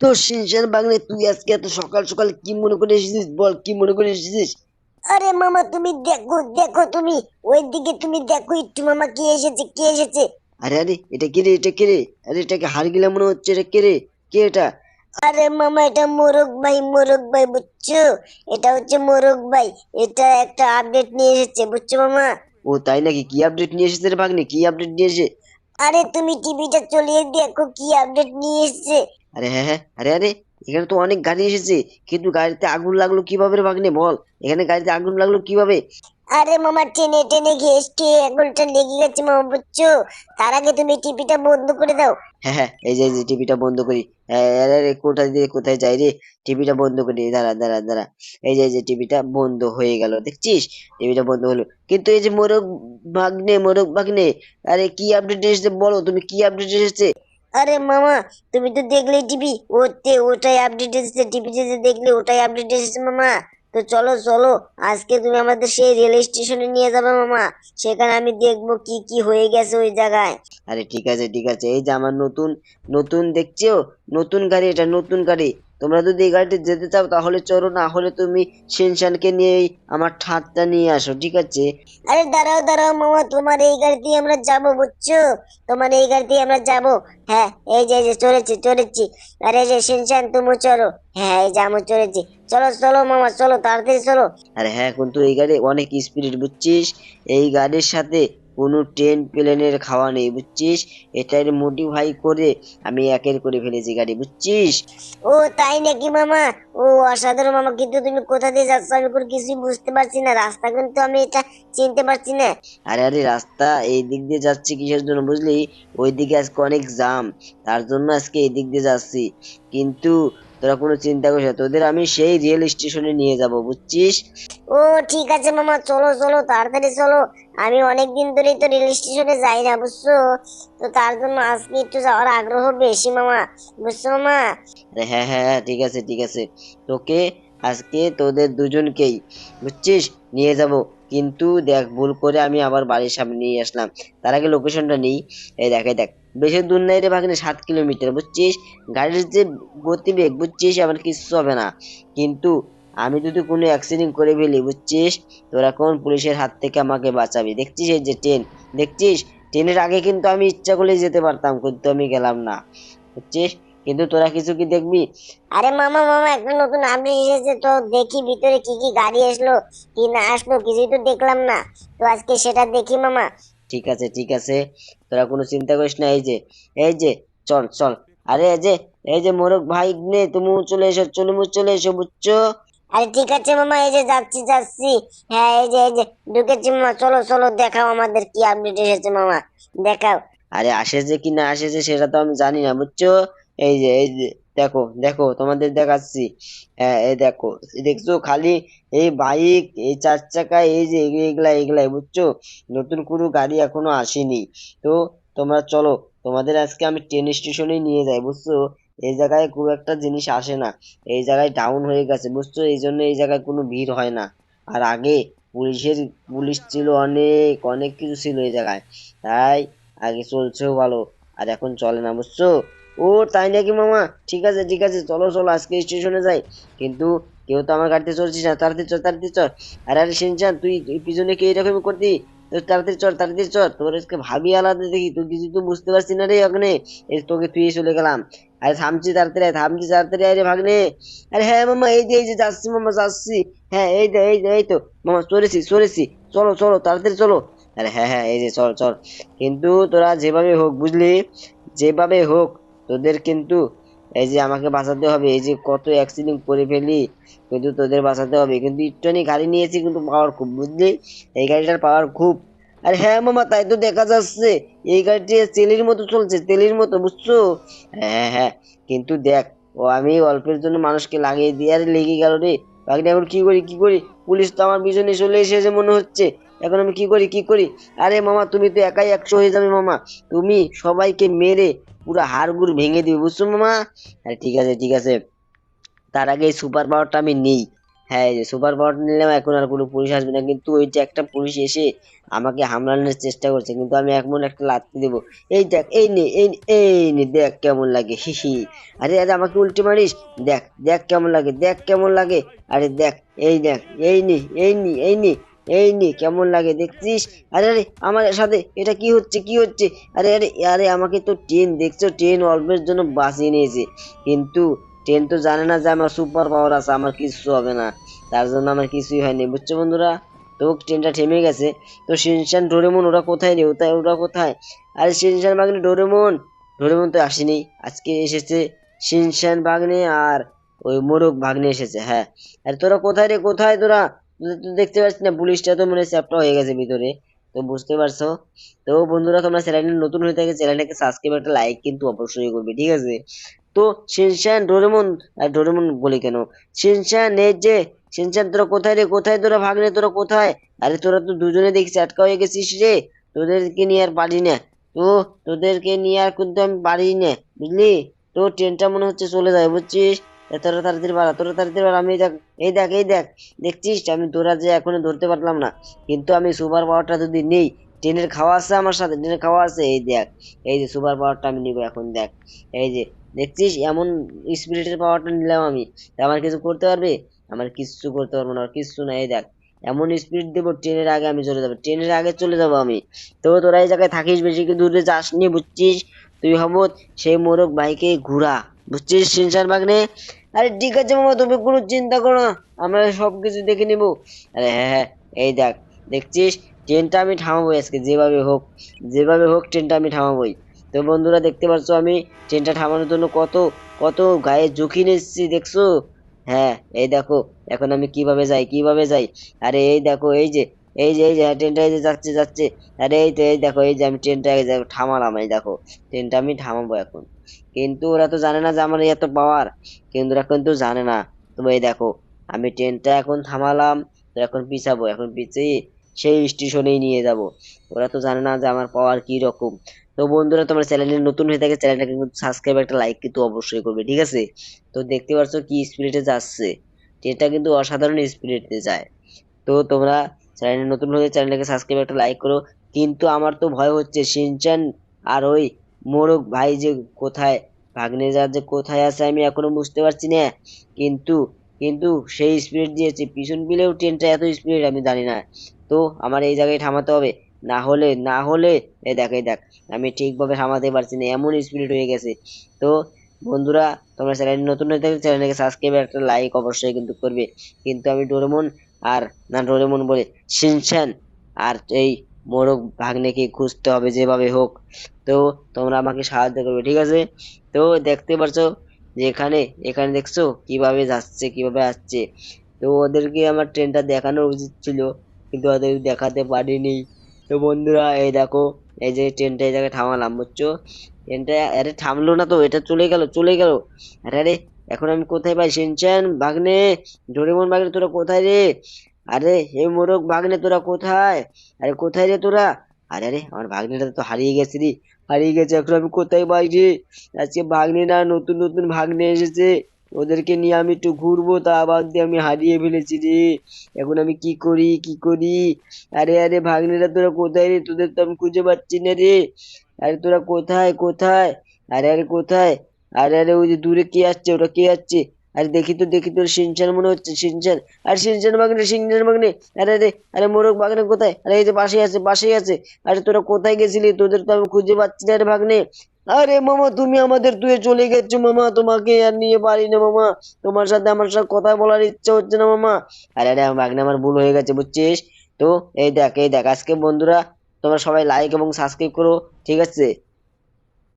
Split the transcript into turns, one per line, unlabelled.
তো শিনশান বাংলা তুই আজকে এত সকাল সকাল কি মনে করে এসেছিস বল কি মনে করে এসেছিস?
আরে মামা তুমি দেখো দেখো তুমি ওই দিকে তুমি দেখো একটু মামা কে এসেছে কে এসেছে?
আরে আরে এটা কে রে এটা কে রে? আরে এটাকে হার গিলা মনে হচ্ছে এটা কে রে? কে এটা?
আরে মামা এটা মোরগ ভাই মোরগ ভাই বুঝছ? এটা হচ্ছে মোরগ ভাই এটা একটা আপডেট নিয়ে এসেছে বুঝছ মামা?
ও তাই নাকি? কি আপডেট নিয়ে এসেছে রে ভাগ্নে? কি আপডেট নিয়ে এসে?
আরে তুমি টিভিটা চলিয়ে দেখো কি আপডেট নিয়ে এসেছে।
আরে হ্যাঁ হ্যাঁ আরে আরে এখানে তো অনেক গাড়ি এসেছে কিন্তু গাড়িতে আগুন লাগল কীভাবে রে ভাগ্নে বল? এখানে গাড়িতে আগুন লাগল কীভাবে?
আরে মামা টেনে টেনে ঘেসটে এগুলটা লেগে গেছে মামা বুঝছ? তার আগে তুমি টিভিটা বন্ধ করে দাও।
হ্যাঁ হ্যাঁ এই যে এই যে টিভিটা বন্ধ করি। হ্যাঁ, আরে আরে কোথায় দিয়ে কোথায় যাই রে? টিভিটা বন্ধ করি দাঁড়া দাঁড়া দাঁড়া। এই যে এই যে টিভিটা বন্ধ হয়ে গেল দেখছিস? টিভিটা বন্ধ হলো। কিন্তু এই যে মোরগ ভাগ্নে মোরগ ভাগ্নে আরে কি আপডেট এসেছে বলো? তুমি কি আপডেট এসেছে?
আরে মামা, তুমি তো দেখলে টিভি ওতে ওটাই আপডেট এসেছে টিভিতে যে দেখলে ওটাই আপডেট এসেছে মামা। তো চলো চলো, আজকে তুমি আমাদের সেই রেল স্টেশনে নিয়ে যাবে মামা। সেখানে আমি দেখব কি কি হয়ে গেছে ওই জায়গায়।
আরে ঠিক আছে ঠিক আছে, এই যে আমার নতুন নতুন দেখছ? নতুন গাড়ি, এটা নতুন গাড়ি। তোমরা যদি এই গাড়িতে যেতে চাও তাহলে চলো না হলে তুমি শিনশানকে নিয়ে আমার ঠাটটা নিয়ে আসো ঠিক আছে?
আরে দাঁড়াও দাঁড়াও মামা তোমার এই গাড়িতেই আমরা যাব বুঝছ? তোমার এই গাড়িতেই আমরা যাব। হ্যাঁ এই যে এই যে চলেছি চলেছি আরে এই যে শিনচান তুমি চলো হ্যাঁ এই যে আমি চলেছি চলো চলো মামা চলো তাড়াতাড়ি চলো।
আরে হ্যাঁ কিন্তু এই গাড়ি অনেক স্পিড বুঝছিস? এই গাড়ির সাথে কোনো ট্রেন প্লেনের খাওয়া নেই বুঝছিস? এটার মডিফাই করে আমি একের করে ফেলেছি গাড়ি বুঝছিস?
ও তাই নাকি মামা? ও অসাধারণ মামা কিন্তু তুমি কোথা দিয়ে যাচ্ছ? আমি কোনো কিছুই বুঝতে পারছি না রাস্তা কিন্তু আমি এটা চিনতে পারছি না।
আরে আরে রাস্তা এই দিক দিয়ে যাচ্ছি কিসের জন্য বুঝলি? ওই দিকে আজকে অনেক জাম তার জন্য আজকে এই দিক দিয়ে যাচ্ছি। কিন্তু তোরা কোনো চিন্তা করিস তোদের আমি সেই রেল স্টেশনে নিয়ে যাব বুঝছিস?
ও ঠিক আছে মামা চলো চলো তাড়াতাড়ি চলো। আমি অনেক দিন ধরেই তো রেল স্টেশনে যাই না বুঝছ? তো তার জন্য আজকে একটু যাওয়ার আগ্রহ বেশি মামা বুঝছ মামা?
হ্যাঁ হ্যাঁ হ্যাঁ ঠিক আছে ঠিক আছে। তোকে আজকে তোদের দুজনকেই বুঝছিস? নিয়ে যাব। কিন্তু দেখ ভুল করে আমি আবার বাড়ির সামনে নিয়ে আসলাম। তার আগে লোকেশনটা নেই। এই দেখ এই দেখ। বেশি দূর নাই রে ভাগ্নে, সাত কিলোমিটার, বুঝছিস? গাড়ির যে গতিবেগ, বুঝছিস? আমার কিচ্ছু হবে না। কিন্তু আমি যদি কোনো অ্যাক্সিডেন্ট করে ফেলি, বুঝছিস? তোরা কোন পুলিশের হাত থেকে আমাকে বাঁচাবি। দেখছিস এই যে ট্রেন দেখছিস? ট্রেনের আগে কিন্তু আমি ইচ্ছা করলে যেতে পারতাম, কিন্তু আমি গেলাম না। বুঝছিস? কিন্তু তোরা কিছু কি দেখবি?
আরে মামা মামা, একটা নতুন আপডেট এসেছে। তো দেখি ভিতরে কি কি গাড়ি আসলো, কি না আসলো, কিছুই তো দেখলাম না। তো আজকে সেটা দেখি মামা।
ঠিক আছে ঠিক আছে। তোরা কোনো চিন্তা করিস না এই যে এই যে চল চল। আরে এই যে এই যে মোরক ভাই নে তুমি চলে এসো চলে চলে এসো বুঝছ?
আরে ঠিক আছে মামা এই যে যাচ্ছি যাচ্ছি। হ্যাঁ এই যে এই যে ঢুকেছি মামা চলো চলো দেখাও আমাদের কি আপডেট এসেছে মামা। দেখাও।
আরে আসেছে কি না আসেছে সেটা তো আমি জানি না বুঝছ? এই যে এই যে দেখো দেখো, তোমাদের দেখাচ্ছি। এই দেখো, দেখছ খালি এই বাইক, এই চার চাকা, এই যে এগুলা এগুলা, বুঝছ? নতুন কোনো গাড়ি এখনও আসেনি। তো তোমরা চলো, তোমাদের আজকে আমি ট্রেন স্টেশনে নিয়ে যাই, বুঝছ? এই জায়গায় খুব একটা জিনিস আসে না। এই জায়গায় ডাউন হয়ে গেছে, বুঝছ? এই জন্য এই জায়গায় কোনো ভিড় হয় না। আর আগে পুলিশের, পুলিশ ছিল অনেক অনেক কিছু ছিল এই জায়গায়। তাই আগে চলছেও ভালো, আর এখন চলে না, বুঝছ? ও, তাই নাকি মামা? ঠিক আছে ঠিক আছে, চলো চলো, আজকে স্টেশনে যাই। কিন্তু কেউ তো আমার গাড়িতে চলছিস না, তাড়াতাড়ি চল তাড়াতাড়ি চল আরে আরে, সিনচান, তুই পিছনে কে এরকম করতি? তো তাড়াতাড়ি চল তাড়াতাড়ি চল তোর আজকে ভাবি আলাদা, দেখি, তুই কিছু তো বুঝতে পারছি না রে ওখানে তোকে তুই চলে গেলাম। আরে, থামছি তাড়াতাড়ি থামছি তাড়াতাড়ি আরে ভাগ্নে। আরে হ্যাঁ মামা, এই যে এই যে, যাচ্ছি মামা, যাচ্ছি। হ্যাঁ এই যে এই যে, এই তো। মামা চলেছি চলেছি চলো চলো, তাড়াতাড়ি চলো। আরে হ্যাঁ হ্যাঁ এই যে চল চল কিন্তু তোরা যেভাবে হোক, বুঝলি? যেভাবে হোক তোদের কিন্তু এই যে আমাকে বাঁচাতে হবে, এই যে কত অ্যাক্সিডেন্ট করে ফেলি, কিন্তু তোদের বাঁচাতে হবে। কিন্তু একটুখানি গাড়ি নিয়েছি কিন্তু পাওয়ার খুব, বুঝলি? এই গাড়িটার পাওয়ার খুব। আর হ্যাঁ মামা, তাই তো দেখা যাচ্ছে। এই গাড়িটি তেলের মতো চলছে, তেলের মতো, বুঝছ? হ্যাঁ হ্যাঁ। কিন্তু দেখ, ও আমি অল্পের জন্য মানুষকে লাগিয়ে দিয়ে আরে লেগে গেল রে। বাকিটা এখন কি করি কি করি? পুলিশ তো আমার পিছনে চলে এসেছে মনে হচ্ছে। এখন আমি কি করি কি করি? আরে মামা, তুমি তো একাই একশো হয়ে যাবে মামা। তুমি সবাইকে মেরে পুরো হাড়গুড় ভেঙে দিবে, বুঝছ মামা? আরে ঠিক আছে ঠিক আছে। তার আগে সুপার পাওয়ারটা আমি নেই। হ্যাঁ যে সুপার পাওয়ারটা নিলাম, এখন আর কোনো পুলিশ আসবে না। কিন্তু ওই যে একটা পুলিশ এসে আমাকে হামলানোর চেষ্টা করছে, কিন্তু আমি এমন একটা লাথি দেবো। এই দেখ, এই নে, এই এই নে, দেখ কেমন লাগে, হি হি। আরে আরে, আমাকে উল্টে মারিস? দেখ দেখ কেমন লাগে, দেখ কেমন লাগে। আরে দেখ, এই দেখ, এই নে, এই নি এই নি। এই নি, কেমন লাগে দেখছিস? আরে আরে, আমার সাথে, এটা কি হচ্ছে কি হচ্ছে? আরে আরে আরে, আমাকে তো ট্রেন দেখছ? ট্রেন অল্পের জন্য বাঁচিয়ে নিয়েছে। কিন্তু ট্রেন তো জানে না যে আমার সুপার পাওয়ার আছে, আমার কিছু হবে না। তার জন্য আমার কিছুই হয়নি, বুঝছ বন্ধুরা? তো ট্রেনটা থেমে গেছে। তো শিনশান ডোরেমন ওরা কোথায় রে? ওটা, ওরা কোথায়? আরে শিনশান বাগনে ডোরেমন ডোরেমন তো আসেনি। আজকে এসেছে শিনশান বাগনে আর ওই মোরগ ভাগ্নে এসেছে হ্যাঁ। আরে তোরা কোথায় রে? কোথায় তোরা? দেখতে পাচ্ছি না, পুলিশটা তো মনে চ্যাপটা হয়ে গেছে ভিতরে। তো বুঝতে পারছ? তো বন্ধুরা, তোমরা চ্যানেলটা নতুন হয়ে থাকে চ্যানেলটাকে সাবস্ক্রাইব একটা লাইক কিন্তু অবশ্যই করবে, ঠিক আছে? তো শিনশান ডোরেমন আর ডোরেমন বলি কেন? শিনশান এই যে শিনশান তোরা কোথায় রে? কোথায় তোরা ভাগ ভাগনে? তোরা কোথায়? আরে তোরা তো দুজনে দেখছি আটকা হয়ে গেছিস রে। তোদেরকে নিয়ে আর পারি না। তো তোদেরকে নিয়ে আর কিন্তু আমি পারি না, বুঝলি? তো ট্রেনটা মনে হচ্ছে চলে যায়, বুঝছিস? তোরা তাড়াতাড়ি বাড়া, তোরা তাড়াতাড়ি বাড়া, আমি দেখ, এই দেখ এই দেখ, দেখছিস? আমি তোরা যে এখনও ধরতে পারলাম না। কিন্তু আমি সুপার পাওয়ারটা যদি নেই ট্রেনের খাওয়া আছে আমার সাথে ট্রেনের খাওয়া আছে, এই দেখ, এই যে সুপার পাওয়ারটা আমি নিবো এখন, দেখ, এই যে, দেখছিস? এমন স্পিরিটের পাওয়ারটা নিলাম আমি আমার কিছু করতে পারবে? আমার কিচ্ছু করতে পারব না কিচ্ছু না, এই দেখ, এমন স্পিড দেবো ট্রেনের আগে আমি চলে যাব ট্রেনের আগে চলে যাব আমি। তো তোরা এই জায়গায় থাকিস বেশি দূরে যাস নি বুঝছিস? তুই হবত সেই মোরগ বাইকে ঘুরা। বুঝছিস সিনসার বাগনে? আরে ঠিক আছে মামা, তুমি কোনো চিন্তা করো না, আমরা সব কিছু দেখে নিবো। আরে হ্যাঁ হ্যাঁ এই দেখ, দেখছিস? ট্রেনটা আমি থামাবো আজকে, যেভাবে হোক যেভাবে হোক ট্রেনটা আমি থামাবোই। তো বন্ধুরা, দেখতে পাচ্ছ আমি, ট্রেনটা থামানোর জন্য কত কত গায়ে ঝুঁকি নিচ্ছি দেখছ? হ্যাঁ এই দেখো, এখন আমি কীভাবে যাই কীভাবে যাই? আরে এই দেখো, এই যে এই যে এই যে হ্যাঁ, ট্রেনটা এই যে যাচ্ছে যাচ্ছে। আরে এই তো এই দেখো এই যে আমি ট্রেনটা যে থামালাম এই দেখো। ট্রেনটা আমি থামাবো এখন। কিন্তু ওরা তো জানে না যে আমার এত পাওয়ার কিন্তু ওরা কিন্তু জানে না। তুমি এই দেখো আমি ট্রেনটা এখন থামালাম তো এখন পিছাবো। এখন পিছিয়ে সেই স্টেশনেই নিয়ে যাব। ওরা তো জানে না যে আমার পাওয়ার কি রকম তো বন্ধুরা তোমার চ্যানেলে নতুন হয়ে থাকে চ্যানেলটাকে কিন্তু সাবস্ক্রাইব একটা লাইক কিন্তু অবশ্যই করবে ঠিক আছে? তো দেখতে পাচ্ছ কি স্পিরিটে যাচ্ছে। ট্রেনটা কিন্তু অসাধারণ স্পিরিটে যায়। তো তোমরা চ্যানেলে নতুন হয়ে চ্যানেলটাকে সাবস্ক্রাইব একটা লাইক করো। কিন্তু আমার তো ভয় হচ্ছে, সিনচান আর ওই মোরগ ভাই যে কোথায় ভাগ্নে যা যে কোথায় আছে আমি এখনও বুঝতে পারছি না। কিন্তু কিন্তু সেই স্পিড দিয়েছে। পিছন পিলেও ট্রেনটা এত স্পিড আমি জানি না। তো আমার এই জায়গায় থামাতে হবে। না হলে না হলে এই দেখ এই দেখ, আমি ঠিকভাবে থামাতে পারছি না, এমন স্পিড হয়ে গেছে। তো বন্ধুরা, তোমরা চ্যানেল নতুন হয়ে থাকলে চ্যানেলটাকে সাবস্ক্রাইব একটা লাইক অবশ্যই কিন্তু করবে। কিন্তু আমি ডোরেমন আর না বলে শিনচান আর এই মোরগ ভাগ্নেকে খুঁজতে হবে যেভাবে হোক। তো তোমরা আমাকে সাহায্য করবে, ঠিক আছে? তো দেখতে পারছ যে এখানে এখানে দেখছ কীভাবে যাচ্ছে, কীভাবে আসছে। তো ওদেরকে আমার ট্রেনটা দেখানো উচিত ছিল, কিন্তু ওদের দেখাতে পারিনি। তো বন্ধুরা, এই দেখো, এই যে ট্রেনটা এই জায়গায় থামালাম, বুঝছ? ট্রেনটা, আরে থামলো না তো, এটা চলে গেল চলে গেল। আরে আরে এখন আমি কোথায় পাই শিনচান বাগনে। ডোরেমন বাগনে তোরা কোথায় রে? আরে হে মোরগ বাগনে, তোরা কোথায়? আরে কোথায় রে তোরা? আরে আরে, আমার ভাগ্নেটা তো হারিয়ে গেছে রে। হারিয়ে গেছে, এখন আমি কোথায় পাই রে? আজকে ভাগ্নে না, নতুন নতুন ভাগ্নে এসেছে। ওদেরকে নিয়ে আমি একটু ঘুরবো, তা বাদ দিয়ে আমি হারিয়ে ফেলেছি রে। এখন আমি কি করি কি করি? আরে আরে ভাগ্নেরা তোরা কোথায় রে? তোদের তো আমি খুঁজে পাচ্ছি না রে। আরে, তোরা কোথায় কোথায়? আরে আরে, কোথায়? আরে আরে, ওই যে দূরে কে আসছে? ওটা কে আসছে? আরে, দেখি তো দেখি তো সিনচান মনে হচ্ছে, সিনচান। আরে, সিনচান বাগনে সিনচান বাগনে আরে আরে আরে, মোরগ বাগনে কোথায়? আরে, এই যে পাশেই আছে পাশেই আছে। আরে, তোরা কোথায় গেছিলি? তোদের তো আমি খুঁজে পাচ্ছি না আরে ভাগ্নে আরে, মামা, তুমি আমাদের তুই চলে গেছো, মামা। তোমাকে আর নিয়ে পারি না, মামা। তোমার সাথে আমার সাথে কথা বলার ইচ্ছা হচ্ছে না, মামা। আরে আরে ভাগ্নে আমার ভুল হয়ে গেছে, বুঝছিস? তো, এই দেখ এই দেখ, আজকে বন্ধুরা, তোমরা সবাই লাইক এবং সাবস্ক্রাইব করো, ঠিক আছে?